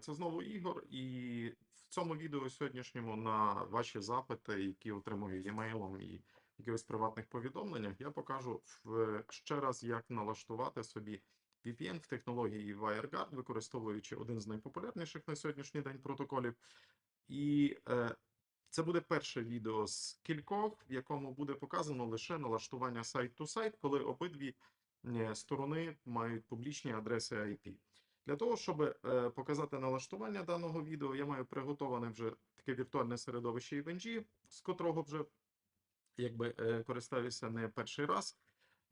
Це знову Ігор, і в цьому відео сьогоднішньому на ваші запити, які отримую емейлом і якихось приватних повідомленнях, я покажу ще раз, як налаштувати собі VPN в технології WireGuard, використовуючи один з найпопулярніших на сьогоднішній день протоколів. І е, це буде перше відео з кількох, в якому буде показано лише налаштування сайт-to-сайт, коли обидві е, сторони мають публічні адреси IP. Для того, щоб е, показати налаштування даного відео, я маю приготоване вже таке віртуальне середовище EVNG, з котрого вже якби е, користаюся не перший раз.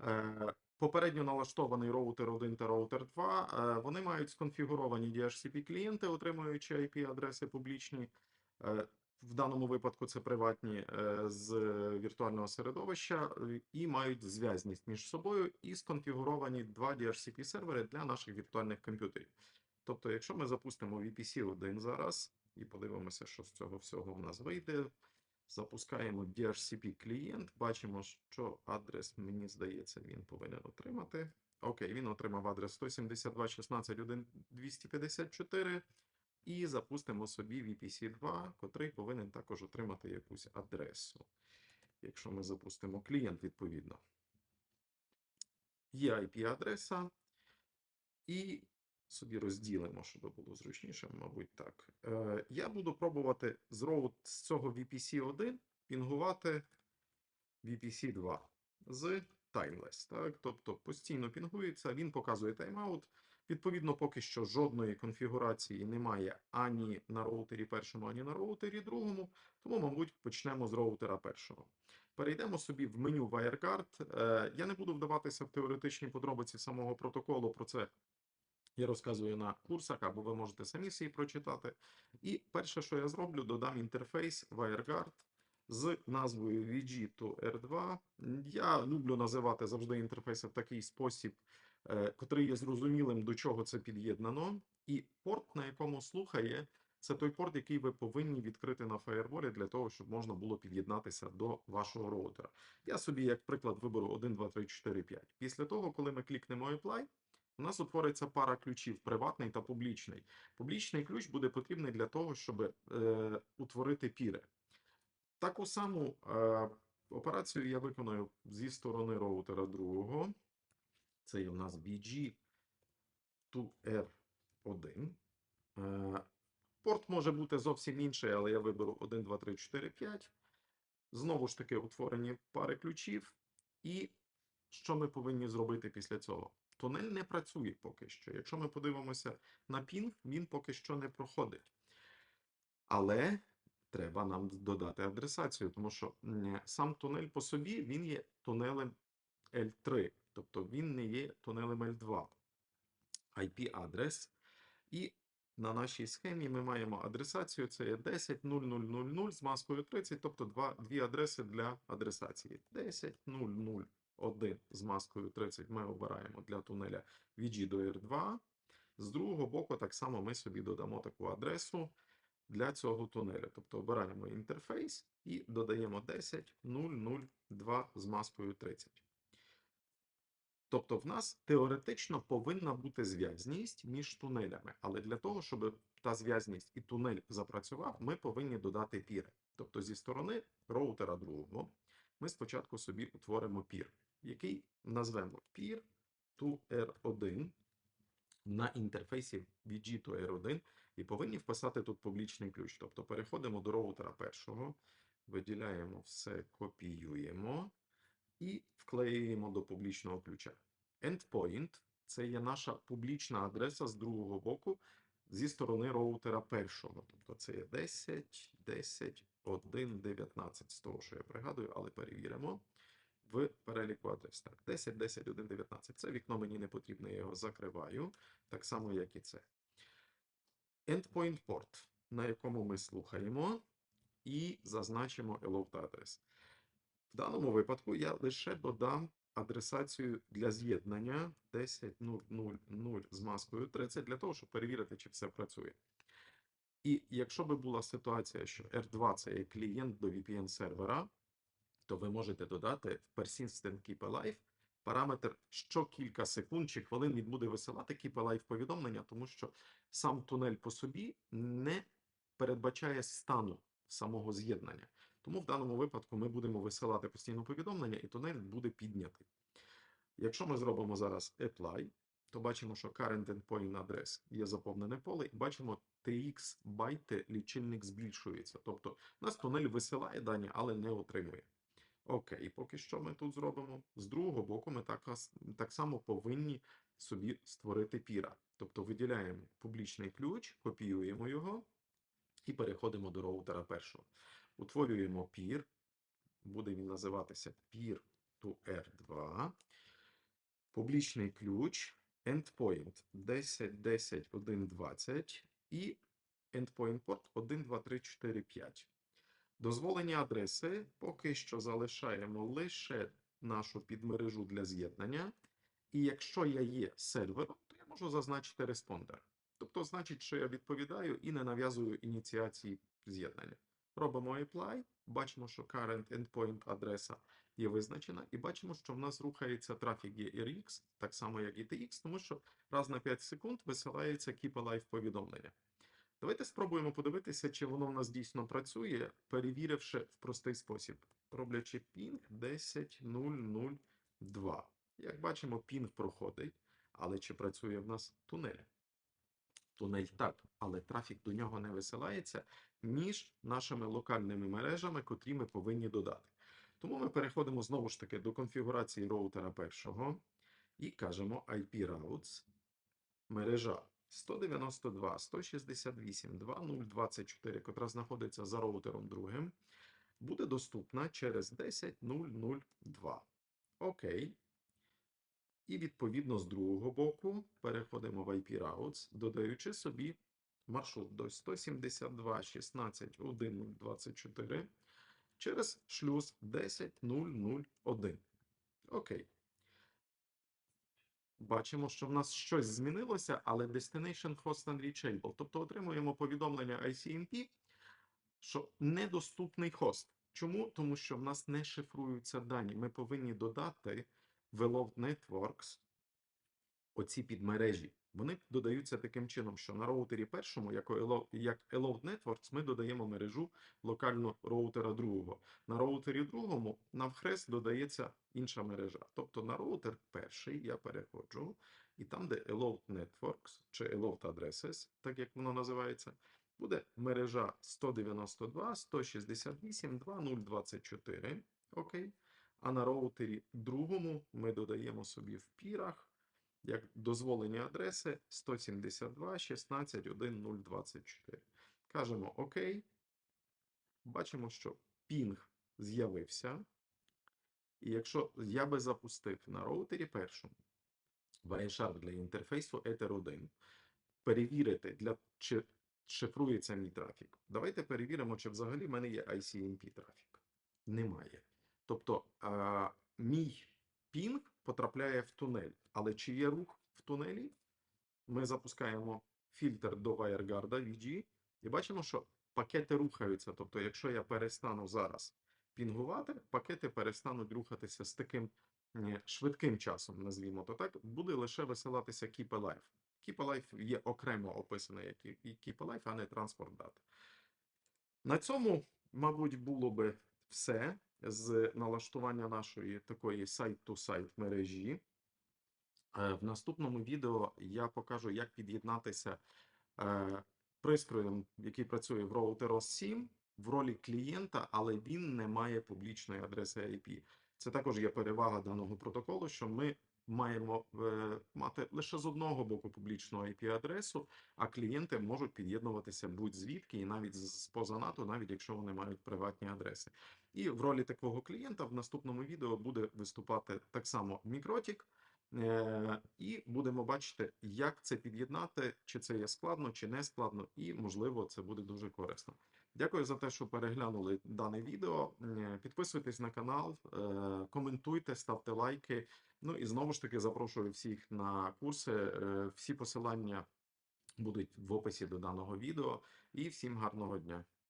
Е, Попередньо налаштований роутер 1 та роутер 2. е, Вони мають сконфігуровані DHCP клієнти, отримуючи IP-адреси публічні. В даному випадку це приватні е, з віртуального середовища е, і мають зв'язність між собою і сконфігуровані два DHCP сервери для наших віртуальних комп'ютерів. Тобто, якщо ми запустимо VPC 1 зараз і подивимося, що з цього всього в нас вийде, запускаємо DHCP клієнт, бачимо, що адрес, мені здається, він повинен отримати. Окей, він отримав адрес 172.16.1.254. І запустимо собі VPC2, котрий повинен також отримати якусь адресу. Якщо ми запустимо клієнт, відповідно. Є IP-адреса. І собі розділимо, щоб було зручніше, мабуть, так. Е, я буду пробувати з з цього VPC1 пінгувати VPC2 з Timeless. Так? Тобто постійно пінгується, він показує тайм-аут. Відповідно, поки що жодної конфігурації немає ані на роутері першому, ані на роутері другому, тому, мабуть, почнемо з роутера першого. Перейдемо собі в меню WireGuard. Е, Я не буду вдаватися в теоретичні подробиці самого протоколу, про це я розказую на курсах, або ви можете самі собі прочитати. І перше, що я зроблю, додам інтерфейс WireGuard з назвою VG to R2. Я люблю називати завжди інтерфейси в такий спосіб, котрий є зрозумілим, до чого це під'єднано. І порт, на якому слухає, це той порт, який ви повинні відкрити на фаєрволі для того, щоб можна було під'єднатися до вашого роутера. Я собі, як приклад, виберу 1, 2, 3, 4, 5. Після того, коли ми клікнемо Apply, у нас утвориться пара ключів приватний та публічний. Публічний ключ буде потрібний для того, щоб е, утворити піри. Таку саму е, операцію я виконую зі сторони роутера другого. Це є у нас BG 2R1. Е, порт може бути зовсім інший, але я виберу 1, 2, 3, 4, 5. Знову ж таки, утворені пари ключів. І що ми повинні зробити після цього? Тунель не працює поки що. Якщо ми подивимося на пінг, він поки що не проходить. Але треба нам додати адресацію, тому що сам тунель по собі він є тунелем L3, тобто він не є тунелем L2. IP-адрес. І на нашій схемі ми маємо адресацію, це є 10.0000 з маскою 30, тобто два, дві адреси для адресації. 10.001 з маскою 30 ми обираємо для тунеля VG до R2. З другого боку, так само ми собі додамо таку адресу для цього тунелю. Тобто обираємо інтерфейс і додаємо 10.002 з маскою 30. Тобто в нас теоретично повинна бути зв'язність між тунелями, але для того, щоб та зв'язність і тунель запрацював, ми повинні додати піри. Тобто зі сторони роутера другого ми спочатку собі утворимо пір, який назвемо пір to R1 на інтерфейсі VG to R1 і повинні вписати тут публічний ключ. Тобто переходимо до роутера першого, виділяємо все, копіюємо і вклеюємо до публічного ключа. Endpoint – це є наша публічна адреса з другого боку зі сторони роутера першого. Тобто це є 10, 10, 1, 19, з того, що я пригадую, але перевіримо в переліку адрес. Так, 10, 10, 1, 19. Це вікно мені не потрібно, я його закриваю, так само, як і це. Endpoint port, на якому ми слухаємо, і зазначимо allowed address. В даному випадку я лише додам адресацію для з'єднання 10.0.0.0 з маскою 30 для того, щоб перевірити, чи все працює. І якщо би була ситуація, що R2 це є клієнт до VPN сервера, то ви можете додати в Persistent Keep Alive параметр що кілька секунд чи хвилин він буде висилати KeePalive повідомлення, тому що сам тунель по собі не передбачає стану самого з'єднання. Тому в даному випадку ми будемо висилати постійно повідомлення, і тунель буде піднятий. Якщо ми зробимо зараз apply, то бачимо, що current endpoint address є заповнене поле, і бачимо TX байти лічильник збільшується. Тобто нас тунель висилає дані, але не отримує. Окей, поки що ми тут зробимо. З другого боку, ми так, так само повинні собі створити піра. Тобто виділяємо публічний ключ, копіюємо його і переходимо до роутера першого. Утворюємо пір, буде він називатися peer to R2. Публічний ключ, endpoint 10, 10, 1, 20 і endpoint port 1, 2, 3, 4, 5. Дозволені адреси поки що залишаємо лише нашу підмережу для з'єднання. І якщо я є сервером, то я можу зазначити респондер. Тобто, значить, що я відповідаю і не нав'язую ініціації з'єднання. Робимо apply, бачимо, що current endpoint адреса є визначена, і бачимо, що в нас рухається трафік ERX, так само як і TX, тому що раз на 5 секунд висилається Keep Alive повідомлення. Давайте спробуємо подивитися, чи воно в нас дійсно працює, перевіривши в простий спосіб, роблячи пінг 10002. Як бачимо, пінг проходить, але чи працює в нас тунель? Тунель так, але трафік до нього не висилається між нашими локальними мережами, котрі ми повинні додати. Тому ми переходимо знову ж таки до конфігурації роутера першого і кажемо IP routes мережа 192, 168, 2024, котра знаходиться за роутером другим, буде доступна через 10.002. Окей. І відповідно з другого боку переходимо в IP routes, додаючи собі маршрут до 172, 16, 1, 24 через шлюз 10.001. Окей. Бачимо, що в нас щось змінилося, але Destination Host Unreachable. Тобто отримуємо повідомлення ICMP, що недоступний хост. Чому? Тому що в нас не шифруються дані. Ми повинні додати в Networks оці підмережі. Вони додаються таким чином, що на роутері першому, як, Eloved Networks, ми додаємо мережу локально роутера другого. На роутері другому навхрест додається інша мережа. Тобто на роутер перший я переходжу, і там, де Eloved Networks чи Eloved Addresses, так як воно називається, буде мережа 192, 168, 2024. Окей. А на роутері другому ми додаємо собі в пірах як дозволені адреси 172, 16, 1, 0, 24. Кажемо ОК. Бачимо, що пінг з'явився. І якщо я би запустив на роутері першому Wireshark для інтерфейсу Ether 1, перевірити, для, чи шифрується мій трафік. Давайте перевіримо, чи взагалі в мене є ICMP трафік. Немає. Тобто а, мій пінг потрапляє в тунель. Але чи є рух в тунелі? Ми запускаємо фільтр до WireGuard VG і бачимо, що пакети рухаються. Тобто, якщо я перестану зараз пінгувати, пакети перестануть рухатися з таким швидким часом, назвімо то так, буде лише висилатися Keep Alive. Keep Alive є окремо описаний як і- Keep Alive, а не транспорт дат. На цьому, мабуть, було би все з налаштування нашої такої сайт-то-сайт мережі. Е, В наступному відео я покажу, як під'єднатися е, пристроєм, який працює в роутер 7 в ролі клієнта, але він не має публічної адреси IP. Це також є перевага даного протоколу, що ми маємо е, мати лише з одного боку публічну IP-адресу, а клієнти можуть під'єднуватися будь-звідки і навіть з поза НАТО, навіть якщо вони мають приватні адреси. І в ролі такого клієнта в наступному відео буде виступати так само Мікротік. Е, І будемо бачити, як це під'єднати, чи це є складно, чи не складно, і можливо це буде дуже корисно. Дякую за те, що переглянули дане відео. Е, Підписуйтесь на канал, е, коментуйте, ставте лайки. Ну і знову ж таки запрошую всіх на курси. Всі посилання будуть в описі до даного відео. І всім гарного дня!